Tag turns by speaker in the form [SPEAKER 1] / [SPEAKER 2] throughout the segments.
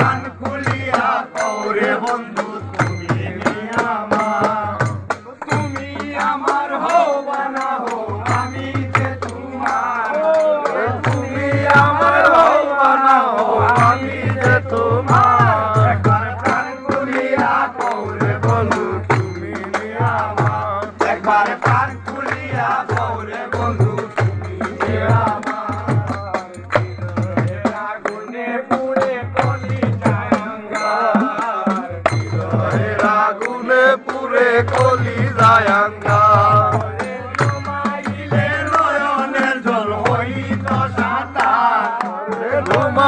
[SPEAKER 1] কান কৌরে বন্ধু, তুমি আমার। তুমি আমার হো, আমি যে তোমার।
[SPEAKER 2] তুমি আমার হো, আমি যে তোমার।
[SPEAKER 1] কান খুলিয়া কৌরে বন্ধু, তুমি আমার। একবার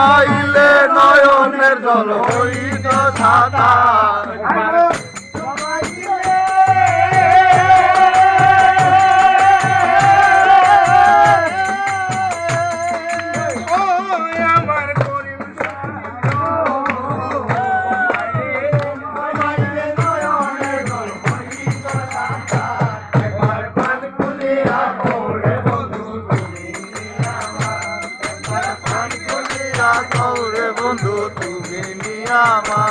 [SPEAKER 1] পাইলে নয়নের জল হইত সাদা। বন্ধু তুমি নিয়ামা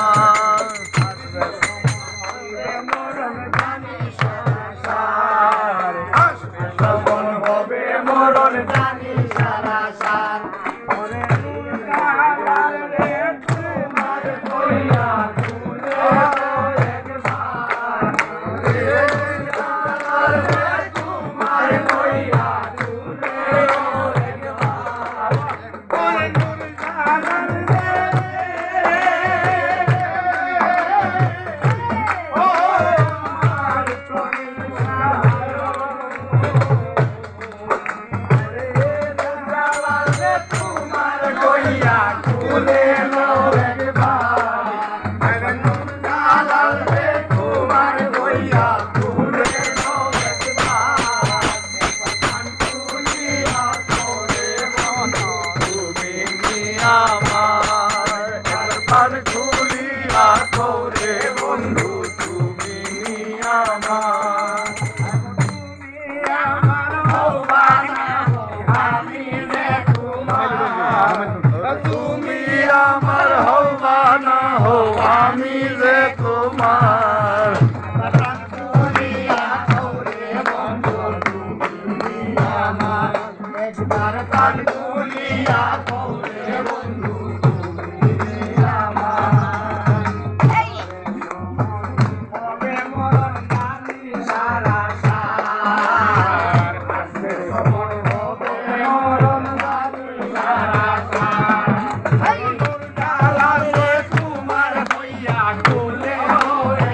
[SPEAKER 1] is a Deus.